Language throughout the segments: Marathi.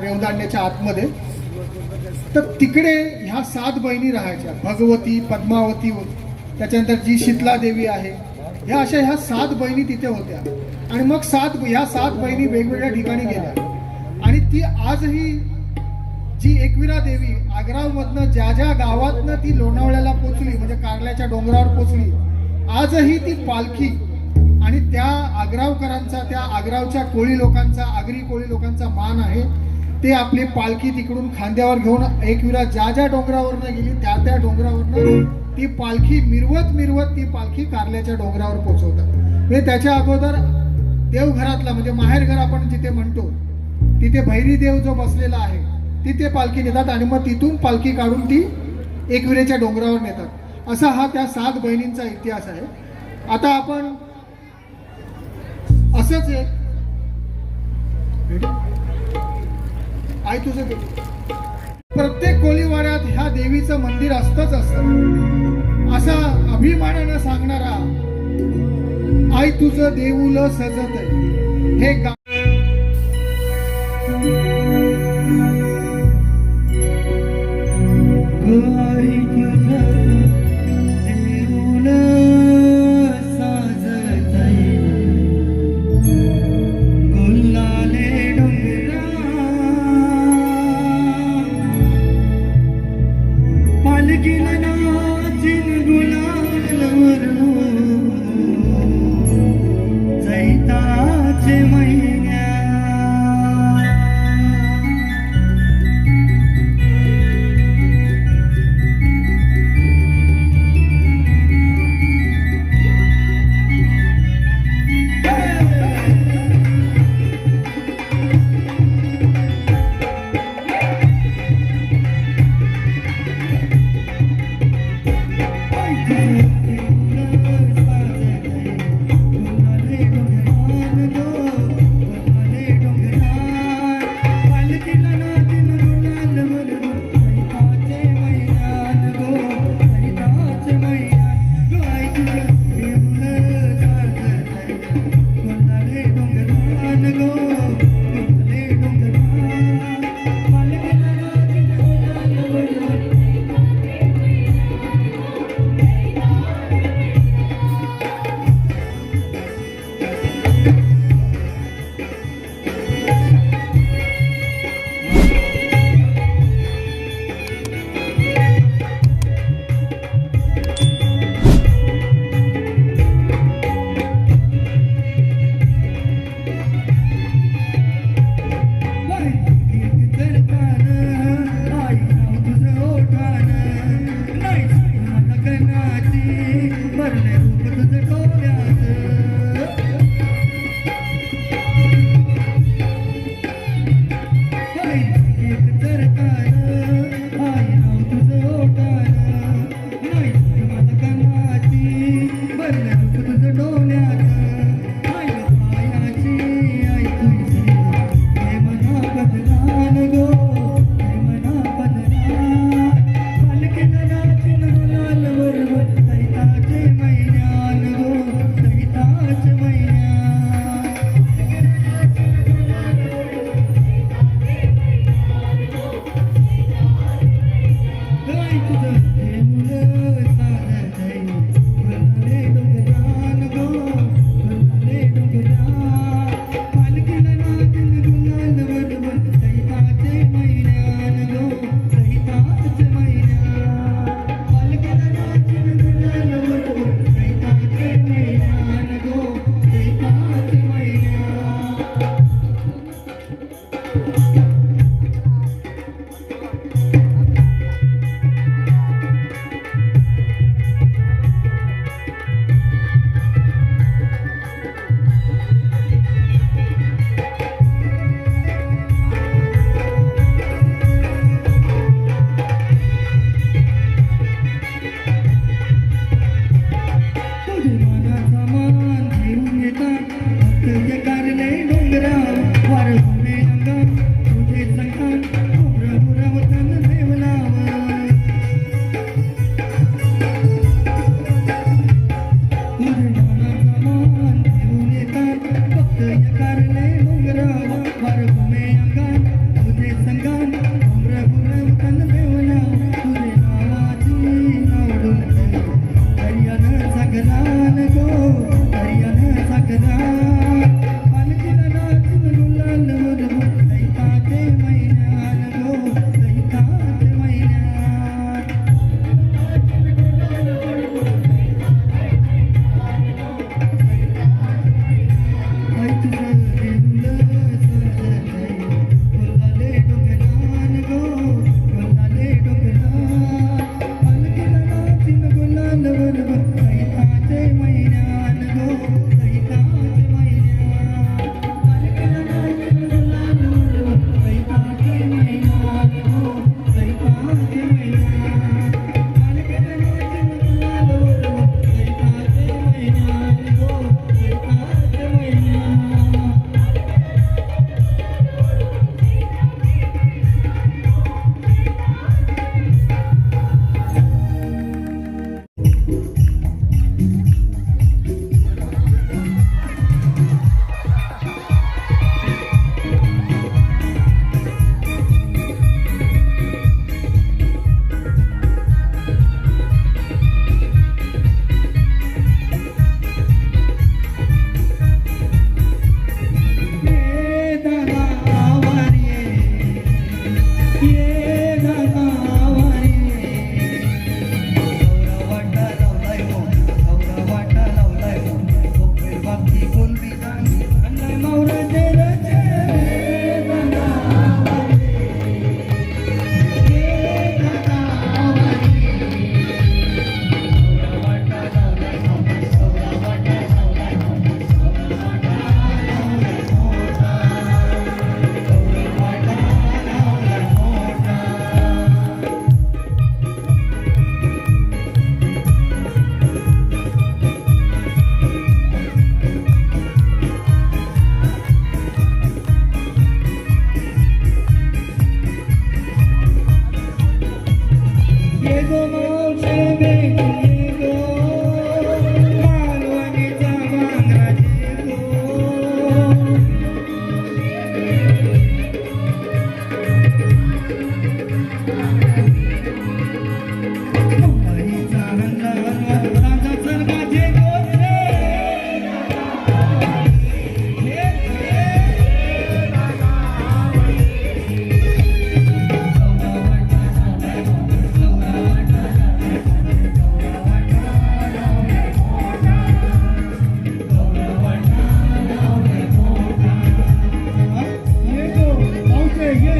रेवदांड्याच्या आतमध्ये. तर तिकडे ह्या सात बहिणी राहायच्या. भगवती पद्मावती त्याच्यानंतर जी शीतला देवी आहे ह्या अशा ह्या सात बहिणी तिथे होत्या. आणि मग सात ह्या सात बहिणी वेगवेगळ्या ठिकाणी गेल्या. आणि ती आजही जी एकविरा देवी आग्रामधनं ज्या ज्या गावातनं ती लोणावळ्याला पोचली म्हणजे कारल्याच्या डोंगरावर पोचली आजही ती पालखी आणि त्या आग्रावकरांचा त्या आग्रावच्या कोळी लोकांचा आगरी कोळी लोकांचा मान आहे. ते आपली पालखी तिकडून खांद्यावर घेऊन एकविरा ज्या ज्या डोंगरावरनं गेली त्या त्या डोंगरावरनं ती पालखी मिरवत मिरवत ती पालखी कारल्याच्या डोंगरावर पोचवतात. म्हणजे त्याच्या अगोदर देवघरातला म्हणजे माहेरघर आपण जिथे म्हणतो तिथे भैरी देव जो बसलेला आहे तिथे पालखी नेतात आणि मग तिथून पालखी काढून ती एकविरेच्या डोंगरावर नेतात. असा हा त्या सात बहिणींचा इतिहास आहे. आता आपण असंच एक आई तुझं दे. प्रत्येक कोळीवाड्यात ह्या देवीचं मंदिर असतच असत असा अभिमानानं सांगणारा आई तुझं देऊल सजत हे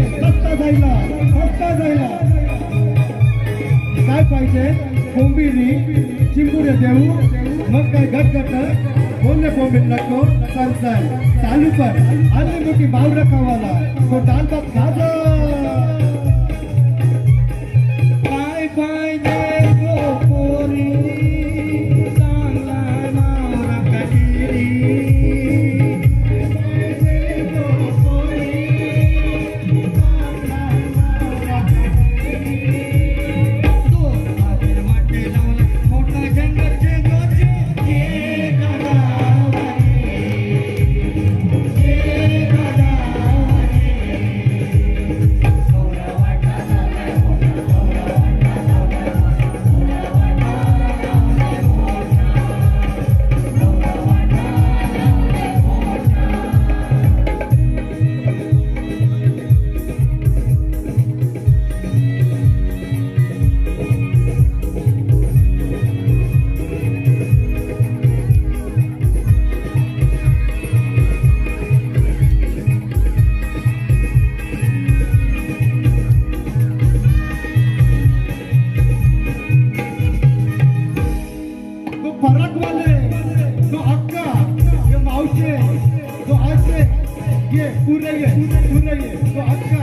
फक्त जायला फक्त जायला. काय पाहिजे? कोंबिनी चिंबुरे देऊ. मग काय घट घट बोलने को मिल चालू. पर अन्य मुठी भाव रखा वाला को दाल खाजा. तो जो अक्का ये मावशे जो आशे ये पूरे ये पूरे ये जो अक्का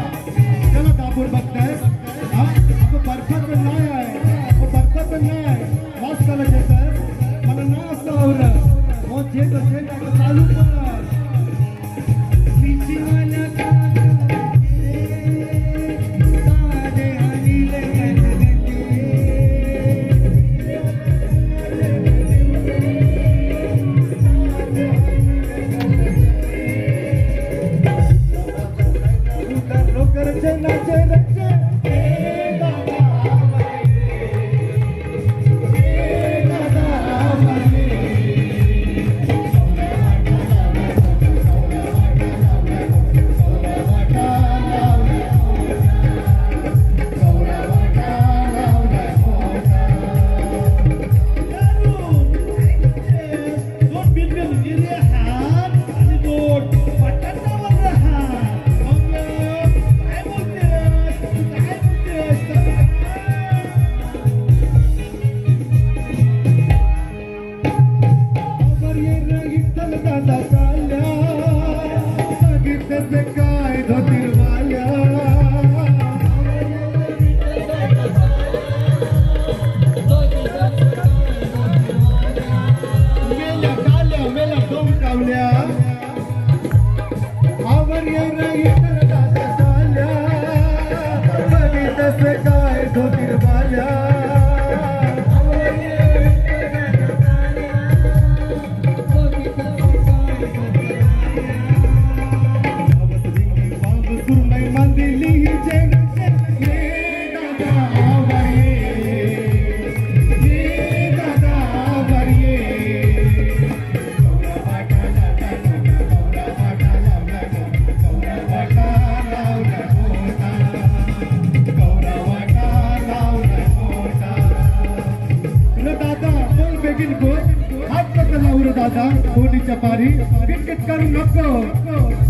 लावलं कोणीच्या पारी. किटकिट करू नको.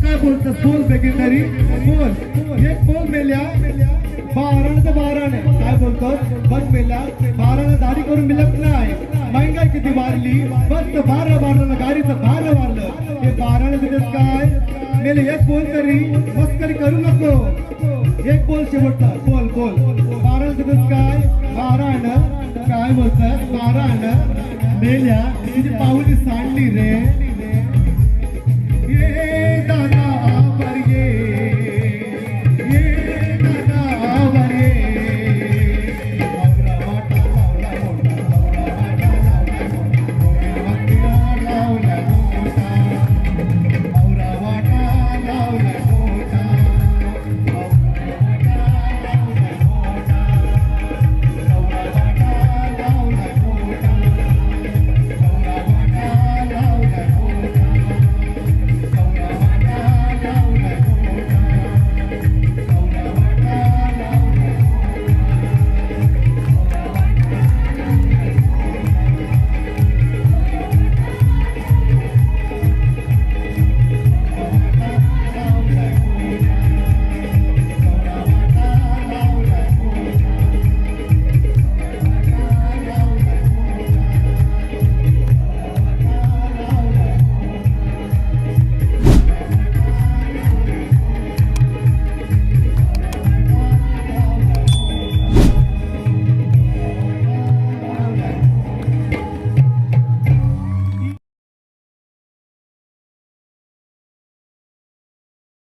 काय बोलत बोल बेगीन तरी बोल. एक बोल मेल्या. बारण तर बारण काय बोलतो बस मेल्या. बारानं दारी करून मिळत नाही. महंगाई किती वाढली? बस बारा वाढलं गाडीचं भाडं वाढलं. हे बारानं दिवस काय? मेले एक बोल तरी. मस्करी करू नको. एक बोल शेवटचा. बोल बोल. बारा दिवस काय? बारानं काय बोलतात बारानं मेल्या तुझी पाहुली सांडली रे.